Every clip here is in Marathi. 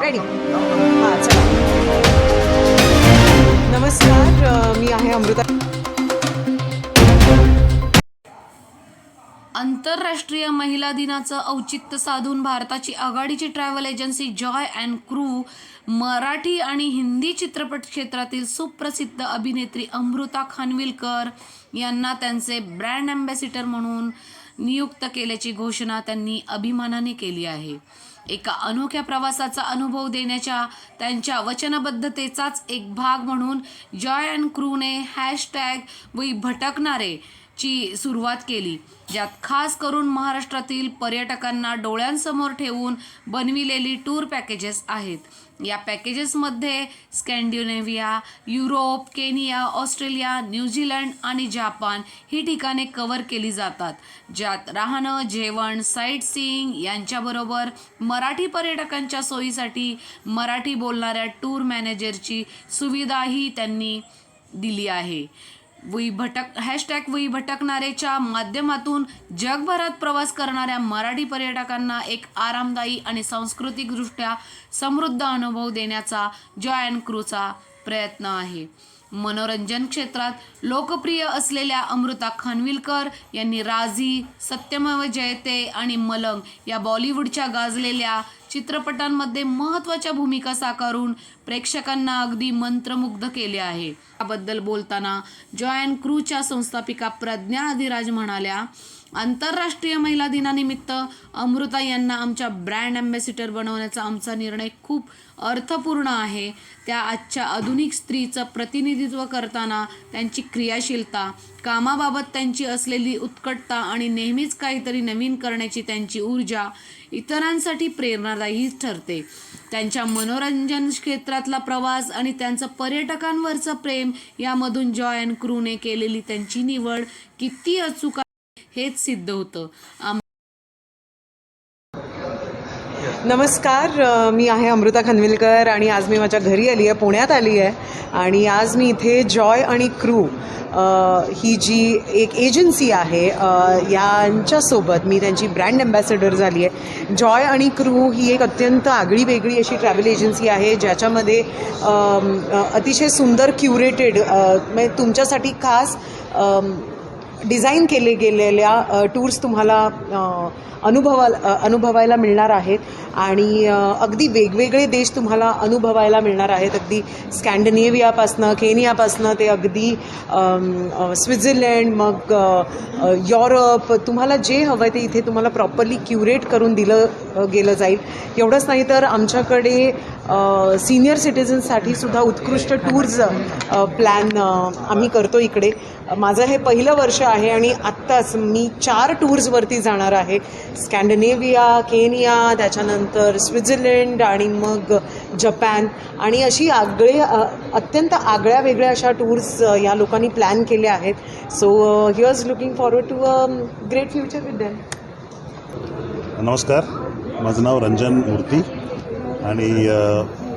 रेडी हां चला. नमस्कार मी आहे अमृता. आंतरराष्ट्रीय महिला दिनाचं औचित्य साधून भारताची आघाडीची travel agency Joy and Crew Marathi आणि हिंदी चित्रपट क्षेत्रातील सुप्रसिद्ध अभिनेत्री अमृता खानविलकर यांना त्यांचे ब्रँड अँबॅसिडर म्हणून नियुक्त केल्याची घोषणा त्यांनी अभिमानाने केली आहे. एका अनोख्या प्रवासाचा अनुभव देण्याच्या त्यांच्या वचनबद्धतेचाच एक भाग म्हणून जॉय अँड क्रूने हॅशटॅग वी भटकणारे ची सुरुवात केली. ज्यात खास करून महाराष्ट्रातील पर्यटकांना डोळ्यांसमोर ठेवून बनविलेली टूर पॅकेजेस आहेत. या पॅकेजेसमध्ये Scandinavia Europe Kenya Australia New Zealand आणि जापान ही ठिकाणे कव्हर केली जातात. ज्यात राहणं जेवण साईट सीईंग यांच्याबरोबर मराठी पर्यटकांच्या सोयीसाठी मराठी बोलणाऱ्या टूर मॅनेजरची सुविधाही त्यांनी दिली आहे. वही भटक हॅशटॅग वही भटकणारेच्या माध्यमातून जगभरात प्रवास करणाऱ्या मराठी पर्यटकांना एक आरामदायी आणि सांस्कृतिकदृष्ट्या समृद्ध अनुभव देण्याचा जॉय अँड क्रूचा प्रयत्न आहे. मनोरंजन क्षेत्रात लोकप्रिय असलेल्या अमृता खानविलकर यांनी राझी सत्यमेव जयते आणि मलंग या बॉलिवूडच्या गाजलेल्या चित्रपटांमध्ये महत्त्वाच्या भूमिका साकारून प्रेक्षकांना अगदी मंत्रमुग्ध केले आहे. याबद्दल बोलताना जॉय अँड क्रूच्या संस्थापिका प्रज्ञा अधिराज म्हणाल्या आंतरराष्ट्रीय महिला दिनानिमित्त अमृता यांना आमच्या ब्रँड अँबॅसिडर बनवण्याचा आमचा निर्णय खूप अर्थपूर्ण आहे. त्या आजच्या आधुनिक स्त्रीचं प्रतिनिधित्व करताना त्यांची क्रियाशीलता कामाबाबत त्यांची असलेली उत्कटता आणि नेहमीच काहीतरी नवीन करण्याची त्यांची ऊर्जा इतरांसाठी प्रेरणादायी ठरते. त्यांच्या मनोरंजन क्षेत्रातला प्रवास आणि त्यांचं पर्यटकांवरचं प्रेम यामधून जॉय अँड क्रूने केलेली त्यांची निवड किती अचूक हेच सिद्ध होतं. नमस्कार मी आहे अमृता खनविलकर आणि आज मी माझ्या घरी आली आहे पुण्यात आली आहे आणि आज मी इथे जॉय आणि क्रू ही जी एक एजन्सी आहे यांच्यासोबत मी त्यांची ब्रँड अँबॅसेडर झाली आहे जॉय आणि क्रू ही एक अत्यंत आगळी वेगळी अशी ट्रॅव्हल एजन्सी आहे ज्याच्यामध्ये अतिशय सुंदर क्युरेटेड म्हणजे तुमच्यासाठी खास डिझाईन केले गेलेल्या टूर्स तुम्हाला अनुभवाला अनुभवायला मिळणार आहेत. आणि अगदी वेगवेगळे देश तुम्हाला अनुभवायला मिळणार आहेत. अगदी स्कॅन्डिनेव्हियापासनं केनियापासनं ते अगदी स्वित्झर्लंड मग युरोप तुम्हाला जे हवं आहे ते इथे तुम्हाला प्रॉपरली क्युरेट करून दिलं गेलं जाईल. एवढंच नाही तर आमच्याकडे सिनियर सिटीजन्ससाठी सुद्धा उत्कृष्ट टूर्स प्लॅन आम्ही करतो इकडे. माझं हे पहिलं वर्ष आहे आणि आत्ताच मी चार टूर्सवरती जाणार आहे. स्कॅन्डिनेव्हिया केनिया त्याच्यानंतर स्वित्झर्लंड आणि मग जपान. आणि अशी आगळे अत्यंत आगळ्या वेगळ्या अशा टूर्स या लोकांनी प्लॅन केल्या आहेत. So he was looking forward to a great future with them नमस्कार. माझं नाव रंजन मूर्ती आणि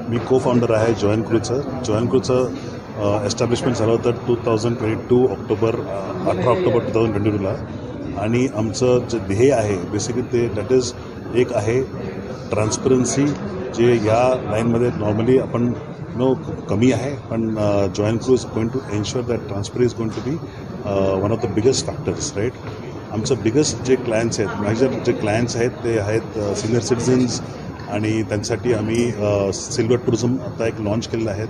मी को फाउंडर आहे जॉईन क्रूचं जॉईन क्रूचं एस्टॅब्लिशमेंट झालं होतं two thousand twenty two October अठरा ऑक्टोबर टू थाउजंड ट्वेंटी टूला आणि आमचं जे ध्येय आहे बेसिकली ते दॅट इज एक आहे ट्रान्सपरन्सी जे या लाईनमध्ये नॉर्मली आपण नो कमी आहे पण join crew is going to ensure that transparency is going to be one of the biggest factors right आमचं बिगेस्ट जे क्लायंट्स आहेत मॅजर जे क्लायंट्स आहेत ते आहेत uh, सिनियर सिटिझन्स आणि त्यांच्यासाठी आम्ही uh, सिल्वर टुरिझम आता एक लॉन्च केलेलं आहे.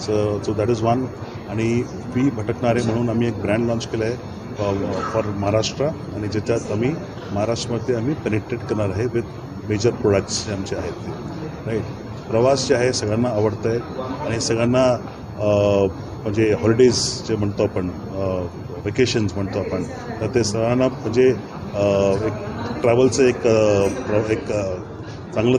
So so that is one आणि फी भटकणारे म्हणून आम्ही एक ब्रँड लॉन्च केलं आहे फॉर महाराष्ट्र. आणि ज्याच्यात आम्ही महाराष्ट्रामध्ये आम्ही पेनिट्रेट करणार आहे विथ मेजर प्रोडक्ट्स जे आमचे आहेत ते. राईट प्रवास जे आहे सगळ्यांना आवडतं आहे आणि सगळ्यांना म्हणजे हॉलिडेज जे म्हणतो आपण वेकेशन्स म्हणतो आपण तर ते सगळ्यांना म्हणजे एक ट्रॅव्हलचं एक प्र- एक चांगलं